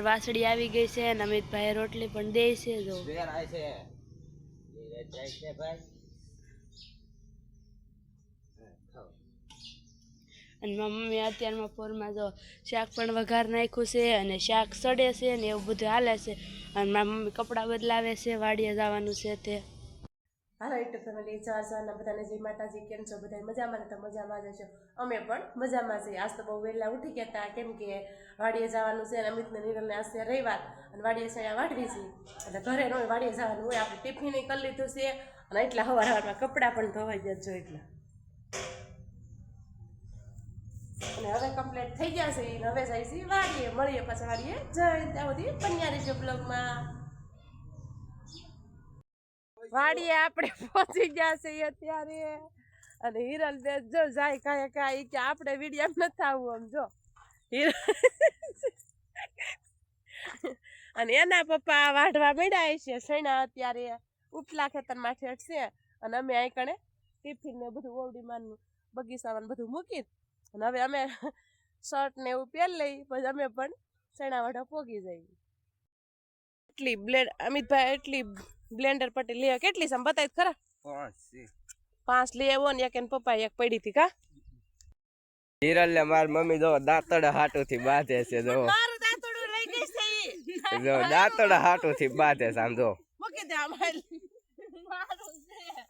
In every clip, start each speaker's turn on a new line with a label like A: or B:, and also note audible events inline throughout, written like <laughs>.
A: વાસળી આવી ગઈ છે અને અમિતભાઈ રોટલી પણ દે છે જો. અને મમ્મી અત્યારમાં પોરમાં જો શાક પણ વઘાર નાખ્યું છે અને શાક સડે છે ને એવું બધું હાલે છે. અને મારા મમ્મી કપડાં બદલાવે છે વાડીએ જવાનું છે તે.
B: હાલો તો ફેમિલી ચાર ચારના બધાને જય માતાજી, કેમ છો? બધા મજામાં તો મજામાં જ છો અમે પણ મજામાં છીએ. આજ તો બહુ વહેલા ઉઠી ગયા હતા. કેમ કે વાડીએ જવાનું છે અને અમિતને નિરલને આજ છે રવિવાર અને વાડીએ છે વાટવી છે. એટલે ઘરે ન વાડીએ જવાનું હોય. આપણે ટિફિન કરી લીધું છે અને એટલા હવાર હવારમાં કપડાં પણ ધોવાઈ ગયા જો એટલા. અને હવે કમ્પ્લીટ થઈ ગયા છે. હવે જાય છે વાડીએ. મળીએ પાછા વાડીએ. જય ત્યાં સુધી પન્યારી છે બ્લોગમાં વાડીએ આપણે <laughs> પહોંચી ગયા છીએ અત્યારે. અને હિરલ બે જો જાય કાંઈ કાંઈ કે આપણે વીડિયો નથી આવવું આમ જો. <laughs> અને એના પપ્પા વાઢવા મળ્યા છે સૈણા અત્યારે. ઉપલા ખેતરમાં ઠેઠ છે. અને અમે અહીં કણે ટિફિન ને બધું ઓવડીમાં બગીચામાં બધું મૂકી અને હવે અમે શર્ટ ને એવું પહેરી લઈ, પછી અમે પણ સૈણા વાઢવા પોગી જઈએ. એટલી બ્લેડ અમિતભાઈ, એટલી બ્લેન્ડર પટ્ટી લે કેટલી છે? આમ બતાવી ખરા.
C: પાંચ
B: પાંચ લઈ આવ્યો ને એક એને પપ્પા એક પડી હતી કા?
C: હિરલ ને માર મમ્મી જો દાંતડ હાટુ થી બાંધે છે જો.
B: મારું દાંતડું લઈ ગઈ છે
C: જો દાંતડ હાટુ થી બાંધે છે આમ જો.
B: મૂકી દે આમાં.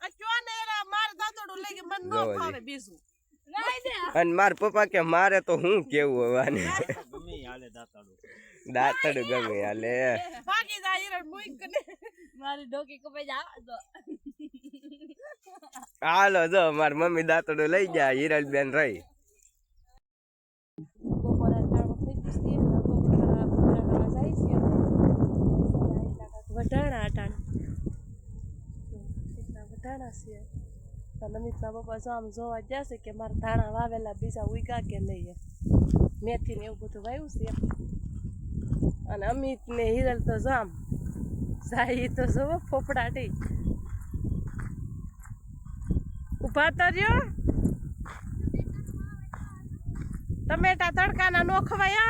B: આ ક્યો ને એરા મારું દાંતડું લઈ ગઈ મને ન ફાવે બીજું.
C: અને માર પપ્પા કે મારે તો હું કેવું દાંતડ ગમે હાલે.
B: ભાગી ને.
A: મારી ડોકી કપાઈ જાવ તો.
C: હાલો જો માર મમ્મી દાંતડું લઈ ગયા હિરલ બેન રહી
B: છે અટાણા. એટલા છે. અને અમિતના પપ્પા જો આમ જોવા ગયા છે કે મારા ધાણા વાવેલા બીજા ઉગ્યા કે નહીં મેથી ને એવું બધું વાવ્યું છે. અને અમિત ને હિરલ તો જો આમ જાય તો જો ફોફડાટી. ઊભા તર્યો ટમેટા તડકાના નો ખવાય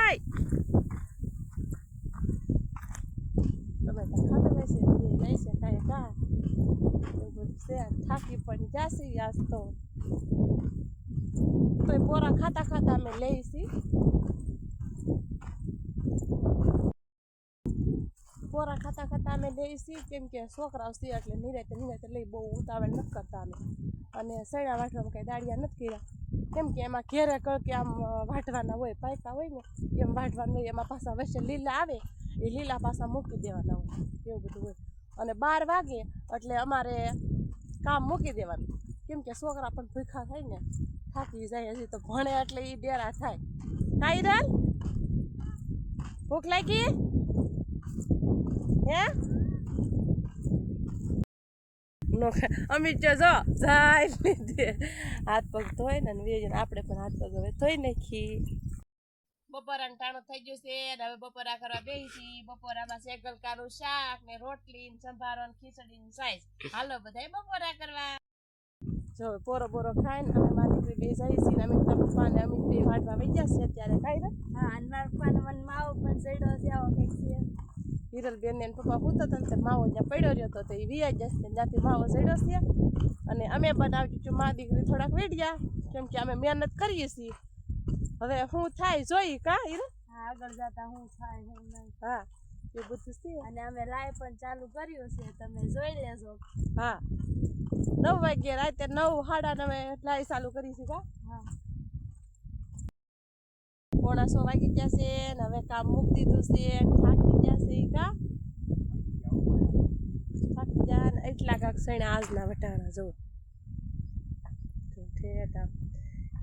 B: થાકી પણ જાશે આજ તો. પોરા ખાતા ખાતા અમે લઈશી પોરા ખાતા ખાતા અમે લઈશી કેમ કે છોકરાઓ સી એટલે નિરાતે નિરાતે લઈ બહુ ઉતાવળ નથી કરતા અમે. અને સૈડા વાટવામાં કાંઈ દાડિયા નથી કર્યા. કેમ કે એમાં ઘેરે કળ કે આમ વાટવાના હોય પાયતા હોય ને, એમ વાટવાનું હોય, એમાં પાછા વચ્ચે લીલા આવે, એ લીલા પાછા મૂકી દેવાના હોય, એવું બધું હોય. અને બાર વાગે એટલે અમારે કામ મૂકી દેવાનું. કેમ કે છોકરા પણ ભૂખા થાય ને, થાકી જાય હજી તો ભણે એટલે એ ડેરા થાય. કાંઈ ભૂખ લાગી? હે? નો અમિત જો જો જાય લીધે. હાથ પગ ધોઈ ને વેજન આપણે પણ હાથ પગ હવે ધોઈ નાખી બપોરાનું ટાણું થઈ ગયો છે ને હવે બપોરા કરવા બેસી બપોરામાં સેગલકાનું શાક ને રોટલી ને સંભારો ને ખીચડી ને સાઈઝ હાલો બધાય બપોરા કરવા. જો પોરો પોરો ખાઈને અમે મારી દીકરી બે જાય છે ને અમિત પપ્પા ને અમિત બે વાટવા વહી જશે અત્યારે ખાઈ ને.
A: હા અને મારા પપ્પાનો મને માવો પણ ચડ્યો છે આવો કઈ છે.
B: હિરલબેન ને પપ્પા પૂછતા હતા ને માવો જ્યાં પડ્યો રહ્યો હતો તો એ વિયા જશે ત્યાંથી માવો ચડ્યો છે. અને અમે બનાવી છું મા દીકરી થોડાક વેડ્યા કેમ કે અમે મહેનત કરીએ છીએ. હવે હું થાય જોઈ કા હિરલ
A: હા આગળ જતા હું થાય હું નહીં.
B: હા એ બધું છે.
A: અને અમે લાઈવ પણ ચાલુ કર્યું છે તમે જોઈ લેજો.
B: હા. નવ વાગ્યે રાતે નવ સાડા નવે લાઈવ ચાલુ કરી છે કા?
A: હા.
B: પોણા વાગી ગયા છે ને હવે કામ મૂકી દીધું છે થાકી ગયા છે કા થાકી ગયા ને એટલા કાંક સણે આજના વટાણા જો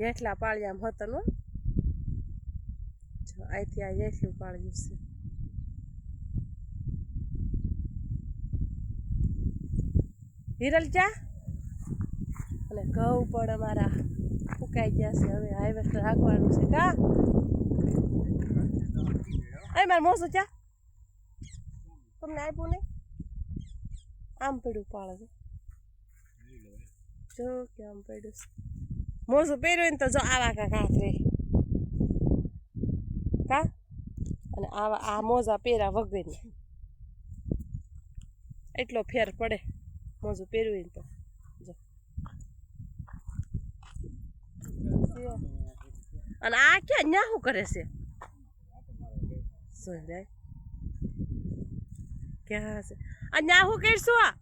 B: એટલા પાળિયામ હતો નો અહીંથી આ એટલું પાળ્યું છે હિરલ ચા અને ઘઉં પણ અમારા ફૂકાઈ ગયા છે હવે હાઈવેસ્ટર રાખવાનું છે કા એ મારે મોસું ચા તમને આપ્યું નહીં આમ પડ્યું પાળે છે જો કે આમ પડ્યું મોસું પહેર્યું ને તો જો આવા કા કાંતરે કા અને આવા આ મોજા પહેર્યા વગરની એટલો ફેર પડે મોજું પહેરવું હોય ને તો અને આ ક્યાં ન્યા શું કરે છે રે ક્યાં છે? આ ન્યા શું કરશું આ?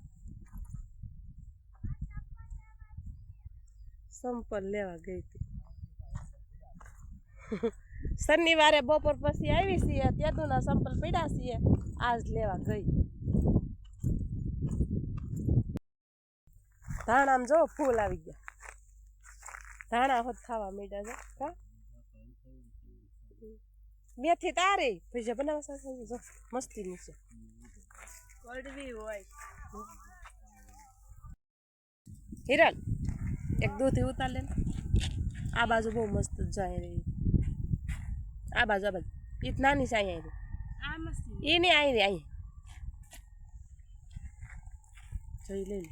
B: સંપલ લેવા ગઈ હતી. <laughs> શનિવારે બપોર પછી આવી છીએ ત્યાંના સંપલ પીડા છીએ, આજ લેવા ગઈ. ધાણામાં જો ફૂલ આવી ગયા. ધાણા હોત ખાવા મીડા છે, કા? મેથી તારે. ભજીયા બનાવવા સાથે જો મસ્તી નીચે
A: કડવી હોય.
B: હિરલ એક દૂધી ઉતાર લે ને. આ બાજુ બહુ મસ્ત જાય રહી આ બાજુ આ બાજુ. જ નાની છે અહીંયા
A: આવી.
B: એ નહીં આવી રહી અહીં. જોઈ લઈ લે.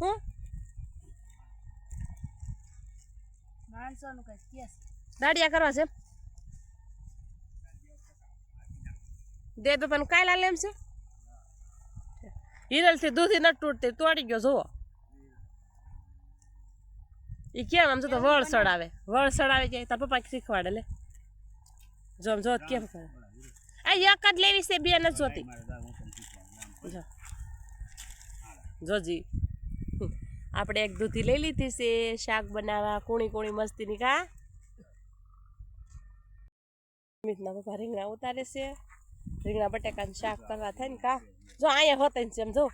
B: હું?
A: કઈ કેસ
B: દાડિયા કરવા છે દે તો પણ કાલ લેમ એમ છે હિરલથી દૂધી ન તૂટતી તોડી ગયો જુઓ એ કેમ આમ જો તો વળ સડાવે વળ સડાવે જાય તાર પપ્પા શીખવાડે લે જો આમ જો કેમ કરે આ એક જ લેવી છે બે નથી જોતી જો જોજી આપણે એક દૂધી લઈ લીધી છે, શાક બનાવવા, કુણી કુણી મસ્તીની કા મિતના પપ્પા રીંગણા ઉતારે છે. રીંગણા બટાકાનું શાક કરવા થાય ને કા જો અહીંયા હોતા ને એમ જો.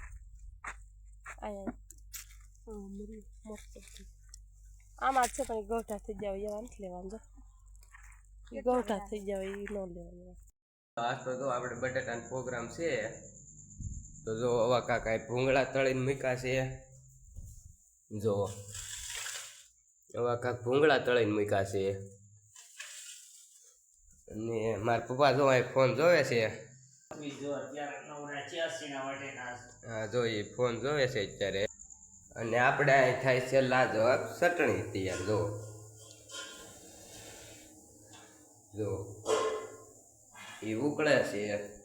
B: આમાં છે પણ ગૌઠા થઈ જાવ એવા નથી લેવાનું જો. ગૌઠા થઈ જાવ એ ન લેવાનું.
C: આજ તો જો આપણે બટાટાનો પ્રોગ્રામ છે. તો જો આવા કાકા ભૂંગળા તળીને મૂક્યા છે. જો, આવા કાંક ભૂંગળા તળીને મૂક્યા છે. અને મારા પપ્પા જો અહીં ફોન જોવે છે. હા, જો એ ફોન જોવે છે અત્યારે. અને આપણે અહીં થાય છે લાજવાબ ચટણી તૈયાર, જો. જો. એ ઉકળે છે.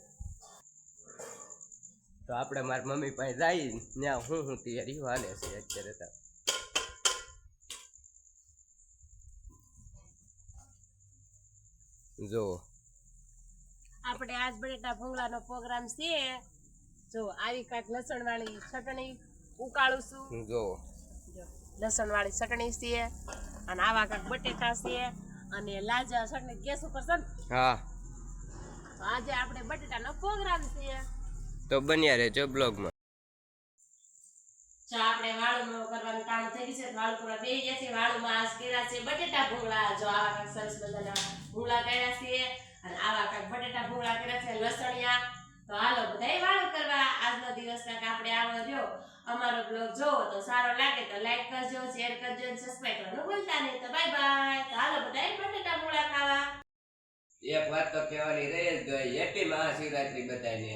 C: તો આપણે મારી મમ્મી પાસે જઈ ત્યાં હું હું તૈયારી હાલે છે અત્યારે તો. જો.
B: આપણે આજ બટેટા ભૂંગળાનો પ્રોગ્રામ છે. જો આવી કાક લસણ વાળી ચટણી ઉકાળું છું.
C: જો.
B: જો લસણ વાળી ચટણી છે અને આવા કાક બટેટા છે અને લાજા ચટણી ગેસ ઉપર છે
C: હા.
B: આજે આપણે બટેટાનો પ્રોગ્રામ છે.
C: તો બન્યા રહેજો બ્લોગમાં.
B: જો આપણે વાળું કરવાનું કામ થઈ ગયું છે વાળું પૂરા બે ગયા છે વાળુમાં આજ કર્યા છે બટેટા ભૂંગળા. જો આવા કાંઈક સરસ મજાના ભૂંગળા કર્યા છે અને આવા કાંઈક બટેટા ભૂંગળા કર્યા છે લસણિયા. તો હાલો બધાય વાળું કરવા આજનો દિવસ કાંઈક આપણે આવો રહ્યો. અમારો બ્લોગ જોવો તો સારો લાગે તો લાઈક કરજો શેર કરજો અને સબસ્ક્રાઈબ કરવાનું ભૂલતા નહીં. તો બાય બાય તો હાલો બધાય બટેટા ભૂંગળા ખાવા.
C: એક વાત તો કહેવાની રહી જ ગઈ. હેપી મહાશિવરાત્રી બધાને